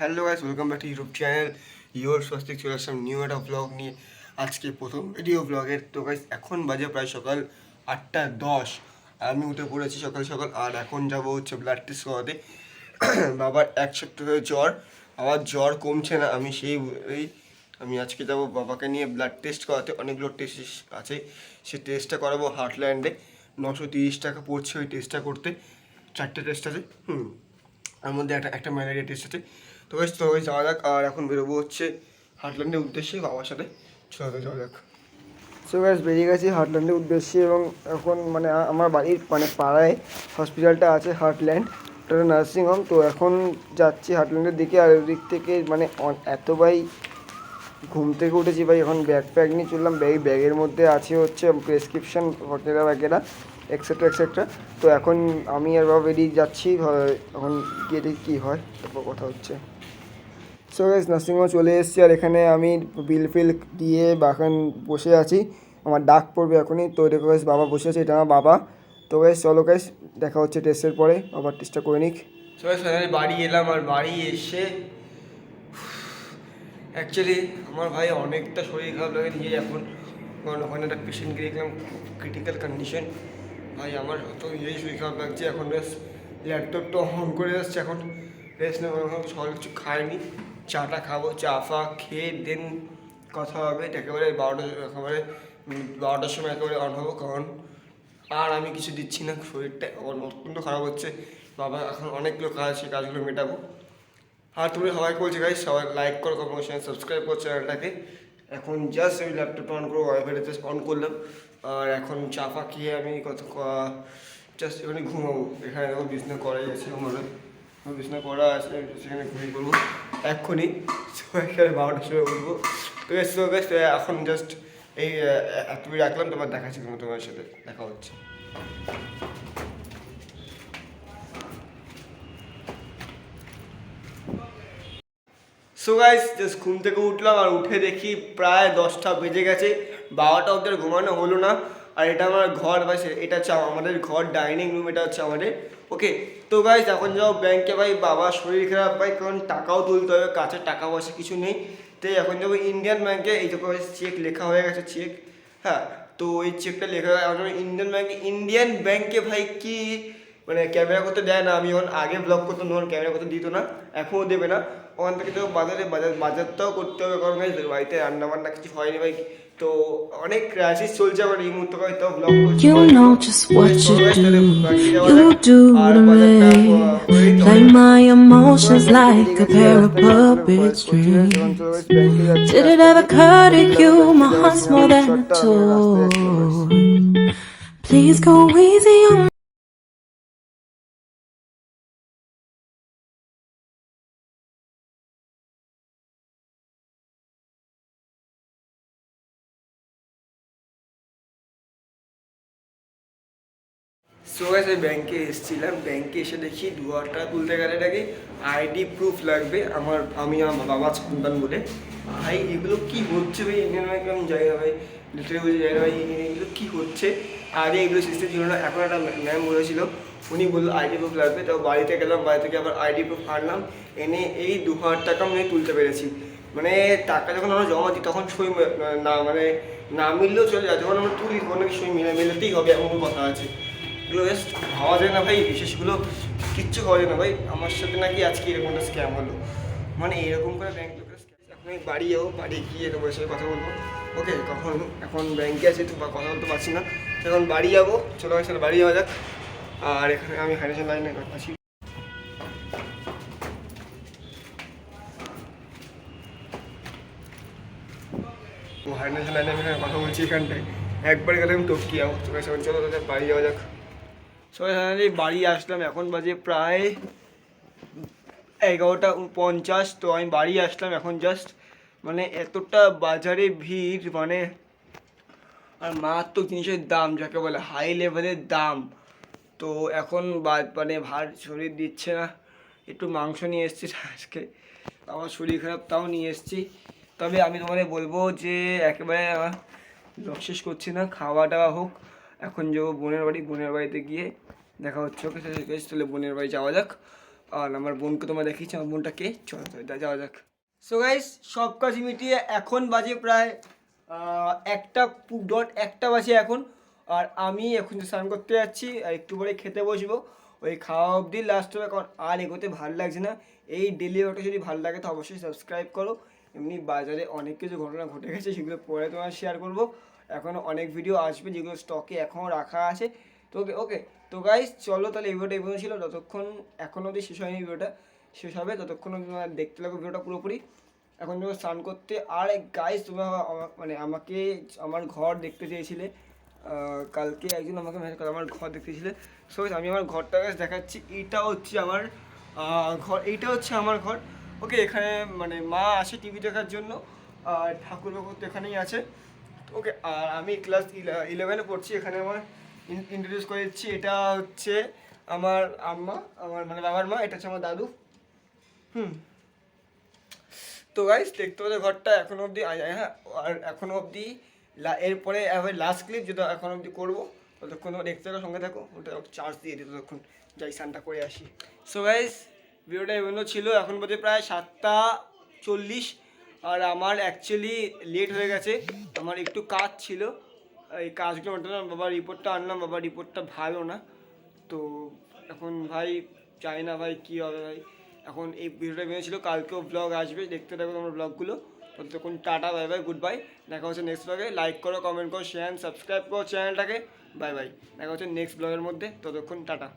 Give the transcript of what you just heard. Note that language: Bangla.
Hello guys, welcome back to YouTube channel. Your Swastik চলে আসলাম নিউ একটা ব্লগ নিয়ে। আজকে প্রথম ভিডিও ব্লগের তো গাইস এখন বাজে প্রায় সকাল আটটা দশ। আমি উঠে পড়েছি সকাল সকাল আর এখন যাব হচ্ছে ব্লাড টেস্ট করাতে। বাবার এক সপ্তাহ জ্বর। আমার জ্বর কমছে না, আমি সেই এই আমি আজকে যাব বাবাকে নিয়ে ব্লাড টেস্ট করাতে। অনেকগুলো টেস্ট আছে। সেই টেস্টটা করাবো হার্টল্যান্ডে নশো তিরিশ টাকা পড়ছে ওই টেস্টটা করতে। চারটে টেস্ট আছে। হুম। তার মধ্যে একটা একটা ম্যালেরিয়া টেস্ট আছে। তো বেশ, তো যাওয়া যাক। আর এখন বেরোবো হচ্ছে হার্টল্যান্ডের উদ্দেশ্যে, বাবার সাথে। চলো, যাওয়া যাক। সো গ্যাস বেরিয়ে গেছি হার্টল্যান্ডের উদ্দেশ্যে এবং এখন মানে আমার বাড়ির মানে পাড়ায় হসপিটালটা আছে হার্টল্যান্ড ওটা নার্সিং হোম তো এখন যাচ্ছি হার্টল্যান্ডের দিকে। আর ওদিক থেকে মানে এত ভাই ঘুম থেকে উঠেছি ভাই। এখন ব্যাগ ফ্যাগ নিয়ে চললাম। ব্যাগ ব্যাগের মধ্যে আছে হচ্ছে প্রেসক্রিপশন বগেরা ব্যাগেরা এক্সেট্রা এক্সেট্রা তো এখন আমি আর বাবা বেরিয়ে যাচ্ছি এখন গিয়ে দেখি কী হয়, তারপর কথা হচ্ছে। সো গাইস নার্সিংহোমে চলে এসেছি, আর এখানে আমি বিল ফিল দিয়ে বাগান বসে আছি। আমার ডাক পড়বে এখনই, তো দেখো গাইস বাবা বসে আছে, এটা আমার বাবা। তো গাইস চলো গাইস দেখা হচ্ছে টেস্টের পরে, আবার টেস্টটা করে নিক। বাড়ি এলাম, আর বাড়ি এসে অ্যাকচুয়ালি আমার ভাই অনেকটা শরীর খারাপ লাগে নিয়ে এখন ওখানে একটা পেশেন্টকে দেখলাম ক্রিটিক্যাল কন্ডিশন ভাই, আমার তো ইয়েই শরীর খারাপ লাগছে, এখন বেশ ল্যাপটপটা অন করে যাচ্ছে এখন রেস্ট নেব সকালে কিছু খাইনি। চাটা খাব, চা ফা খেয়ে দেন কথা হবে একেবারে বারোটা, একেবারে বারোটার সময় একেবারে অন হব, কারণ আর আমি কিছু দিচ্ছি না, শরীরটা আমার অত্যন্ত খারাপ হচ্ছে। বাবা, এখন অনেকগুলো কাজ আছে, কাজগুলো মেটাবো। আর তুমি সবাই বলছি গাইজ সবাই লাইক করো কমেন্ট সাবস্ক্রাইব করো চ্যানেলটাকে এখন জাস্ট আমি ল্যাপটপটা অন করে জাস্ট অন করলাম। আর এখন চা ফা খেয়ে আমি কত জাস্ট এখানে ঘুমাবো। এখানে দেখো বিছনা করাই আছে আমার। বিছনা করা আছে সেখানে ঘুমিয়ে পড়ব। এক্ষুনি এখানে বারোটার সময় উঠবো। তো গাছ তো গাছ এখন জাস্ট এই তুমি রাখলাম, তোমার দেখাচ্ছি তোমার তোমার সাথে। দেখা হচ্ছে। সো গাইস জাস্ট ঘুম থেকে উঠলাম আর উঠে দেখি প্রায় দশটা বেজে গেছে। বারোটা আর ঘুমানো হলো না। আর এটা আমার ঘর বা এটা হচ্ছে আমাদের ঘর ডাইনিং রুম এটা হচ্ছে আমাদের। ওকে তো ভাই এখন যাও ব্যাংকে ভাই, বাবার শরীর খারাপ ভাই, কারণ টাকাও তুলতে হবে, কাছে টাকা পয়সা কিছু নেই। তাই এখন যাব ইন্ডিয়ান ব্যাংকে এই তো চেক লেখা হয়ে গেছে চেক হ্যাঁ তো ওই চেকটা লেখা এখন ইন্ডিয়ান ব্যাংকে ইন্ডিয়ান ব্যাংকে ভাই কি? মানে ক্যামেরা করতে দেয় না, আমি যখন আগে ব্লগ করতাম, তখন ক্যামেরা করতে দিত না, এখনও দেবে না। ওখান থেকে তো বাজারে বাজার বাজারটাও করতে হবে, কারণ বাড়িতে রান্না বান্না কিছু হয়নি ভাই। তো অনেক ক্রাইসিস চলছে আমার এই মুহূর্তে হয়তো ব্লগ করছি You know just what you do. You do to me. Play my emotions like a pair of puppet strings. Did it ever occur to you my heart's more than a toy? Please go easy on so guys আমি ব্যাংকে এসেছিলাম। ব্যাংকে এসে দেখি দু হাজার টাকা তুলতে গেলে নাকি আইডি প্রুফ লাগবে আমার, আমি আমার বাবা সন্তান বলে। ভাই, এগুলো কি হচ্ছে ভাই? ইন্ডিয়ান ব্যাংকে আমি যাই না ভাই? লিটারে বুঝে যাই না ভাই এগুলো কি হচ্ছে? আগে এগুলো সিস্টেম ছিল না, এখন একটা ম্যাম বলেছিল, উনি বলল আইডি প্রুফ লাগবে। তো বাড়িতে গেলাম, বাড়ি থেকে আবার আইডি প্রুফ আনলাম। এনে এই দু হাজার টাকা আমি তুলতে পেরেছি। মানে টাকা যখন আমরা জমা দিই, তখন সই না মানে না মিললেও চলে যায়, যখন আমরা তুলি, তখন সই মিলে মিলতেই হবে, এমন কথা আছে। এগুলো জাস্ট ভাবা যায় না ভাই, বিশেষগুলো কিচ্ছু করা যায় না ভাই। আমার সাথে নাকি আজকে এরকম একটা স্ক্যাম হলো। মানে এরকম করে ব্যাংক এখন আমি বাড়ি যাব, বাড়ি গিয়ে তোমার সাথে কথা বলব। ওকে কখন, এখন ব্যাংকে আছি তো বা কথা বলতে পারছি না। এখন বাড়ি যাব, চলো আমার বাড়ি যাওয়া যাক। আর এখানে আমি হাইড্রেশন লাইনে আছি। হাইড্রেশন লাইনে আমি কথা বলছি এখানটায়। একবার গেলে আমি টপকি যাব। চলো চলো তাদের বাড়ি যাওয়া যাক। সবাই ফাইনালি বাড়ি আসলাম, এখন বাজে প্রায় এগারোটা পঞ্চাশ, তো আমি বাড়ি আসলাম এখন জাস্ট মানে এতটা বাজারে ভিড় মানে আর মারাত্মক জিনিসের দাম, যাকে বলে হাই লেভেলের দাম। তো এখন মানে ভার শরীর দিচ্ছে না, একটু মাংস নিয়ে এসেছি আজকে। আমার শরীর খারাপ, তাও নিয়ে এসেছি। তবে আমি তোমাদের বলব যে একেবারে আমার শেষ করছি না খাওয়া দাওয়া হোক। এখন যাব বোনের বাড়ি, বোনের বাড়িতে গিয়ে দেখা হচ্ছে ওকে। তাহলে বোনের বাড়ি যাওয়া যাক। আর আমার বোনকে তোমার দেখিয়েছি, আমার বোনটাকে চলো যাওয়া যাক। সো গাইস সব কাজ মিটিয়ে এখন বাজে প্রায় একটা ডট একটা বাজে এখন। আর আমি এখন স্নান করতে যাচ্ছি, আর একটু পরে খেতে বসবো। ওই খাওয়া অবধি লাস্ট হবে, কারণ আর এগোতে ভালো লাগছে না। এই ডেলি ওটা যদি ভালো লাগে, তো অবশ্যই সাবস্ক্রাইব করো। এমনি বাজারে অনেক কিছু ঘটনা ঘটে গেছে, সেগুলো পরে তোমার শেয়ার করব। এখনও অনেক ভিডিও আসবে যেগুলো স্টকে এখনও রাখা আছে। তো ওকে ওকে, তো গাইস চলো তাহলে এই ভিডিওটা পর্যন্ত ছিল। যতক্ষণ এখনও অবধি শেষ হয়নি ভিডিওটা শেষ হবে। ততক্ষণ তোমরা দেখতে লাগবে ভিডিওটা পুরোপুরি। এখন তুমি স্নান করতে, আর গাইস তোমরা আমা- মানে আমাকে, আমার ঘর দেখতে চেয়েছিলে। কালকে একজন আমাকে মেসেজ করে, আমার ঘর দেখতে চেয়েছিলে। সো আমি আমার ঘরটা গাছ দেখাচ্ছি। এটা হচ্ছে আমার ঘর, এইটা হচ্ছে আমার ঘর। ওকে এখানে মানে মা আসে টিভি দেখার জন্য। আর ঠাকুর বাকুর তো এখানেই আছে। ওকে আর আমি ক্লাস ইলেভেনে পড়ছি, এখানে আমার ইন্ট্রোডিউস করে দিচ্ছি এটা হচ্ছে আমার আম্মা, আমার মানে বাবার মা, এটা হচ্ছে আমার দাদু। হুম। তো গাইস দেখতে পাচ্ছ ঘরটা এখনও অবধি হ্যাঁ আর এখনও অবধি এরপরে লাস্ট ক্লিপ যেটা এখন অবধি করব, ততক্ষণ তোমার দেখতে সঙ্গে থাকো, ওটা চার্জ দিয়ে দিই ততক্ষণ। যাই, স্নানটা করে আসি। সো গাইস ভিডিওটা এমনও ছিল, এখন বোধ প্রায় সাতটা চল্লিশ। আর আমার অ্যাকচুয়ালি লেট হয়ে গেছে। আমার একটু কাজ ছিল। এই কাজগুলো মেটালাম বাবা রিপোর্টটা আনলাম, বাবা রিপোর্টটা ভালো না। তো এখন ভাই জানি না ভাই কী হবে ভাই। এখন এই ভিডিওটা বেরিয়েছিল কালকেও ব্লগ আসবে, দেখতে থাকো তোমার ব্লগগুলো ততক্ষণ tata bye bye good bye দেখা হচ্ছে নেক্সট ব্লগে লাইক করো কমেন্ট করো শেয়ার সাবস্ক্রাইব করো চ্যানেলটাকে বাই বাই দেখা হচ্ছে নেক্সট ব্লগের মধ্যে। ততক্ষণ টাটা।